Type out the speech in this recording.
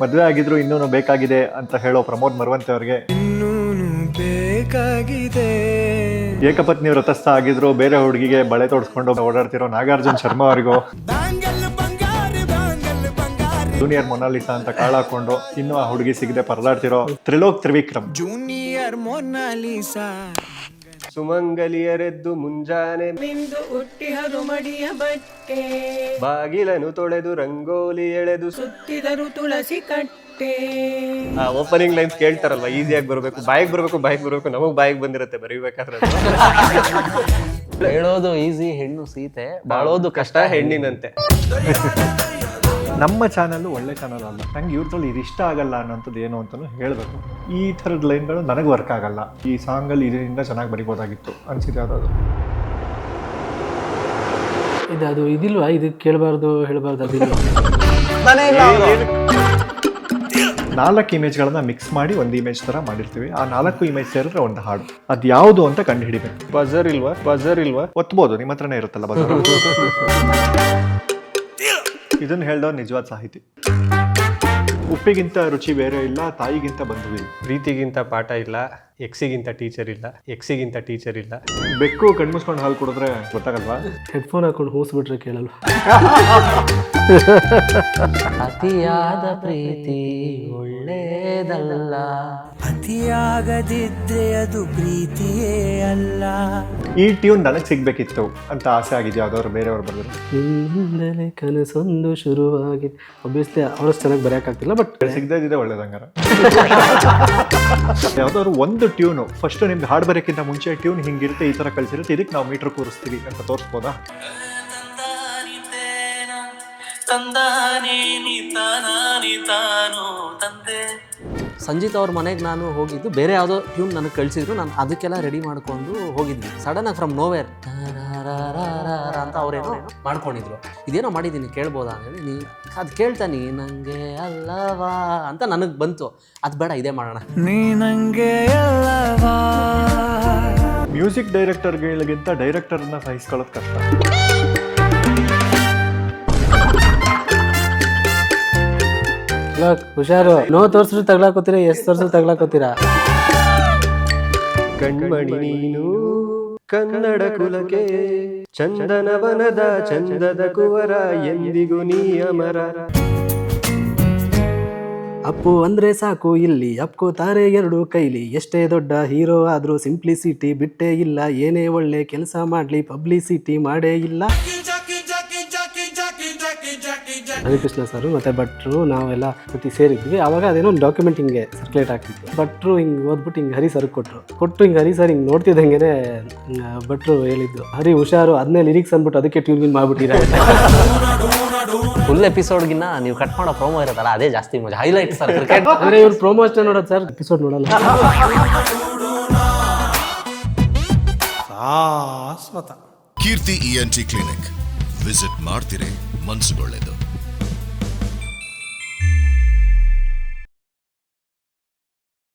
ಮದುವೆ ಆಗಿದ್ರು ಇನ್ನೂ ಬೇಕಾಗಿದೆ ಅಂತ ಹೇಳೋ ಪ್ರಮೋದ್ ಮರವಂತೆ ಅವ್ರಿಗೆ. ಇನ್ನೂನು ಬೇಕಾಗಿದೆ. ಏಕಪತ್ನಿ ವ್ರತಸ್ಥ ಆಗಿದ್ರು ಬೇರೆ ಹುಡುಗಿಗೆ ಬಳೆ ತೋಡಿಸ್ಕೊಂಡು ಓಡಾಡ್ತಿರೋ ನಾಗಾರ್ಜುನ್ ಶರ್ಮಾ ಅವರಿಗೂ. ಜೂನಿಯರ್ ಮೊನಾಲಿಸಾ ಅಂತ ಕಾಳ ಹಾಕೊಂಡು ಇನ್ನು ಆ ಹುಡುಗಿ ಸಿಗದೆ ಪರದಾಡ್ತಿರೋ Trilok Trivikram. Junior Mona Lisa ಸುಮಂಗಲಿಯರೆದ್ದು ಮುಂಜಾನೆ ಮಿಂದು ಹುಟ್ಟಿ ಮಡಿಯ ಬಟ್ಟೆ. ಬಾಗಿಲನು ತೊಳೆದು ರಂಗೋಲಿ ಎಳೆದು ಸುತ್ತಿದರು ತುಳಸಿ ಕಟ್ಟೆ. ಆ ಓಪನಿಂಗ್ ಲೈನ್ಸ್ ಕೇಳ್ತಾರಲ್ವ? ಈಸಿಯಾಗಿ ಬರಬೇಕು. ಬಾಯಿಗೆ ಬರಬೇಕು ಬಾಯಿಗೆ ಬರಬೇಕು. ನಮಗ್ ಬಾಯಿಗೆ ಬಂದಿರುತ್ತೆ ಬರೀಬೇಕಾದ್ರೆ ಹೇಳೋದು ಈಸಿ ಹೆಣ್ಣು ಸೀತೆ ಬಾಳೋದು ಕಷ್ಟ. ಹೆಣ್ಣಿನಂತೆ. ನಮ್ಮ ಚಾನಲ್ ಒಳ್ಳೆ ಚಾನಲ್ ಅಲ್ಲ. ನಂಗೆ ಇವ್ರದಲ್ಲಿ ಇದು ಇಷ್ಟ ಆಗಲ್ಲ ಅನ್ನೋಂಥದ್ದು ಏನು ಅಂತಲೂ ಹೇಳಬೇಕು. ಈ ಥರದ ಲೈನ್ಗಳು ನನಗೆ ವರ್ಕ್ ಆಗಲ್ಲ. ಈ ಸಾಂಗಲ್ಲಿ ಇದರಿಂದ ಚೆನ್ನಾಗಿ ಬರಿಬೋದಾಗಿತ್ತು. ಅನಿಸಿದೆ ಯಾವ್ದಾದ್ರು ಇದು ಅದು ಇದಿಲ್ವಾ? ಇದು ಕೇಳಬಾರ್ದು ಹೇಳಬಾರ್ದು ಅದಿಲ್ಲ ನಾಲ್ಕು ಇಮೇಜ್ಗಳನ್ನ ಮಿಕ್ಸ್ ಮಾಡಿ ಒಂದು ಇಮೇಜ್ ಥರ ಮಾಡಿರ್ತೀವಿ. ಆ ನಾಲ್ಕು ಇಮೇಜ್ ಸೇರಿದ್ರೆ ಒಂದು ಹಾಡು. ಅದು ಯಾವುದು ಅಂತ ಕಂಡು ಹಿಡಿಬೇಕು ಬಜರ್ ಇಲ್ವಾ? ಬಜರ್ ಇಲ್ವಾ? ಒತ್ಬೋದು ನಿಮ್ಮ ಹತ್ರನೇ ಇರುತ್ತಲ್ಲ ಬಜರ್. ಇದನ್ನು ಹೇಳ್ದವ್ ನಿಜವಾದ ಸಾಹಿತಿ. ಉಪ್ಪಿಗಿಂತ ರುಚಿ ಬೇರೆ ಇಲ್ಲ ತಾಯಿಗಿಂತ ಬಂಧುವಿಲ್ಲ ಪ್ರೀತಿಗಿಂತ ಪಾಠ ಇಲ್ಲ. ಎಕ್ಸಿಗಿಂತ ಟೀಚರ್ ಇಲ್ಲ ಎಕ್ಸಿಗಿಂತ ಟೀಚರ್ ಇಲ್ಲ. ಬೆಕ್ಕು ಕಣ್ಮುಸ್ಕೊಂಡು ಹಾಲು ಕುಡಿದ್ರೆ ಗೊತ್ತಾಗಲ್ವಾ? ಹೆಡ್ಫೋನ್ ಹಾಕೊಂಡು ಹೂಸ್ಬಿಟ್ರೆ ಕೇಳಲ್ವಾ? ಅತಿಯಾದ ಪ್ರೀತಿ ಒಳ್ಳೇದಲ್ಲ ಅತಿಯಾಗದಿದ್ರೆ ಅದು ಪ್ರೀತಿಯೇ ಅಲ್ಲ. ಈ ಟ್ಯೂನ್ ನನಗೆ ಸಿಗ್ಬೇಕಿತ್ತು ಅಂತ ಆಸೆ ಆಗಿದೆ ಯಾವ್ದಾದ್ರು ಬೇರೆಯವ್ರು ಬರೆದ್ರು ನಿನ್ನಿಂದಲೇ ಕನಸೊಂದು ಶುರುವಾಗಿ. ಒಬ್ವಿಯಸ್ಲಿ ಅವರಷ್ಟು ಚೆನ್ನಾಗಿ ಬರೆಯಕ್ಕಾಗ್ತಿಲ್ಲ ಬಟ್ ಸಿಗದೇ ಇದೆ ಒಳ್ಳೇದಂಗಾರ ಯಾವ್ದಾದ್ರು ಒಂದು ಟ್ಯೂನು. ಫಸ್ಟ್ ನಿಮ್ಗೆ ಹಾಡು ಬರೋಕ್ಕಿಂತ ಮುಂಚೆ ಟ್ಯೂನ್ ಹಿಂಗಿರುತ್ತೆ, ಈ ಥರ ಕಳ್ಸಿರುತ್ತೆ. ಇದಕ್ಕೆ ನಾವು ಮೀಟರ್ ಕೂರಿಸ್ತೀವಿ ಅಂತ ತೋರಿಸ್ಬೋದಾ? ಸಂಜಿತ್ ಅವ್ರ ಮನೆಗೆ ನಾನು ಹೋಗಿದ್ದು, ಬೇರೆ ಯಾವುದೋ ಟ್ಯೂನ್ ನನಗೆ ಕಳಿಸಿದ್ರು. ನಾನು ಅದಕ್ಕೆಲ್ಲ ರೆಡಿ ಮಾಡ್ಕೊಂಡು ಹೋಗಿದ್ವಿ. ಸಡನ್ ಆಗಿ ಫ್ರಮ್ ನೋವೇರ್ ಅಂತ ಅವ್ರೇನೋ ಮಾಡ್ಕೊಂಡಿದ್ರು ಇದೇನೋ ಮಾಡಿದ್ದೀನಿ ಕೇಳ್ಬೋದಾ ಅಂತೇಳಿ ನೀ ಅದು ಕೇಳ್ತಾನೆ ನನಗೆ ಅಲ್ಲವಾ ಅಂತ ನನಗೆ ಬಂತು ಅದು ಬೇಡ ಇದೇ ಮಾಡೋಣ ನೀ ನಂಗೆ ಅಲ್ಲವಾ ಮ್ಯೂಸಿಕ್ ಡೈರೆಕ್ಟರ್ಗಳಿಗಿಂತ ಡೈರೆಕ್ಟರ್ನ ಸಹಿಸ್ಕೊಳ್ಳೋದು ಕಷ್ಟ ಹುಷಾರು ನೋ ತೋರ್ಸ್ರು ತಗ್ಲಾಕೋತೀರಾ ಎಷ್ಟು ತೋರ್ಸ್ರು ತಗ್ಲಾಕೋತೀರಾ ಕಣ್ಮಣಿ ನೀನು ಕನ್ನಡ ಕುಲಕ್ಕೆ ಚಂದನವನದ ಚಂದದ ಕುವರ ಎಂದಿಗೂ ನೀ ಅಮರ. ಅಪ್ಪು ಅಂದ್ರೆ ಸಾಕು ಇಲ್ಲಿ ಅಪ್ಕೋತಾರೆ ಎರಡು ಕೈಲಿ. ಎಷ್ಟೇ ದೊಡ್ಡ ಹೀರೋ ಆದ್ರೂ ಸಿಂಪ್ಲಿಸಿಟಿ ಬಿಟ್ಟೇ ಇಲ್ಲ, ಏನೇ ಒಳ್ಳೆ ಕೆಲಸ ಮಾಡ್ಲಿ ಪಬ್ಲಿಸಿಟಿ ಮಾಡೇ ಇಲ್ಲ. ಹರಿಕೃಷ್ಣ ಸರ್ ಮತ್ತೆ ಭಟ್ರು ನಾವೆಲ್ಲ ಪ್ರತಿ ಸೇರಿದ್ವಿ. ಅವಾಗ ಅದೇನೋ ಒಂದು ಡಾಕ್ಯುಮೆಂಟ್ ಹಿಂಗೆ ಸರ್ಕ್ಯುಲೇಟ್ ಆಗ್ತಿತ್ತು. ಭಟ್ರು ಹಿಂಗೆ ಓದ್ಬಿಟ್ಟು ಹಿಂಗೆ ಹರಿ ಸರ್ ಕೊಟ್ರು. ಕೊಟ್ಟು ಹಿಂಗೆ ಹರಿ ಸರ್ ಹಿಂಗೆ ನೋಡ್ತಿದ್ದಂಗೆ ಭಟ್ರು ಹೇಳಿದ್ದು ಹರಿ ಹುಷಾರು ಅದನ್ನೇ ಲಿರಿಕ್ಸ್ ಅಂದ್ಬಿಟ್ಟು ಅದಕ್ಕೆ ಟ್ಯೂನ್ ಮಾಡ್ಬಿಟ್ಟಿರ ಫುಲ್ ಎಪಿಸೋಡ್ಗಿನ್ನ ನೀವು ಕಟ್ ಮಾಡೋ ಪ್ರೋಮೋ ಇರುತ್ತಲ್ಲ ಅದೇ ಜಾಸ್ತಿ ಮಜಾ. ಹೈಲೈಟ್ ಸರ್ ಕ್ರಿಕೆಟ್ ಅಂದ್ರೆ ಇವ್ರು ಪ್ರೋಮೋ ಅಷ್ಟೇ ನೋಡೋದು ಸರ್ ಎಪಿಸೋಡ್ ನೋಡಲ್ಲ. ಕೀರ್ತಿ ಇಎನ್ಟಿ ಕ್ಲಿನಿಕ್ ವಿಸಿಟ್ ಮಾಡ್ತಿರೇ ಮನ್ಸುಗೊಳ್ಳೆದು.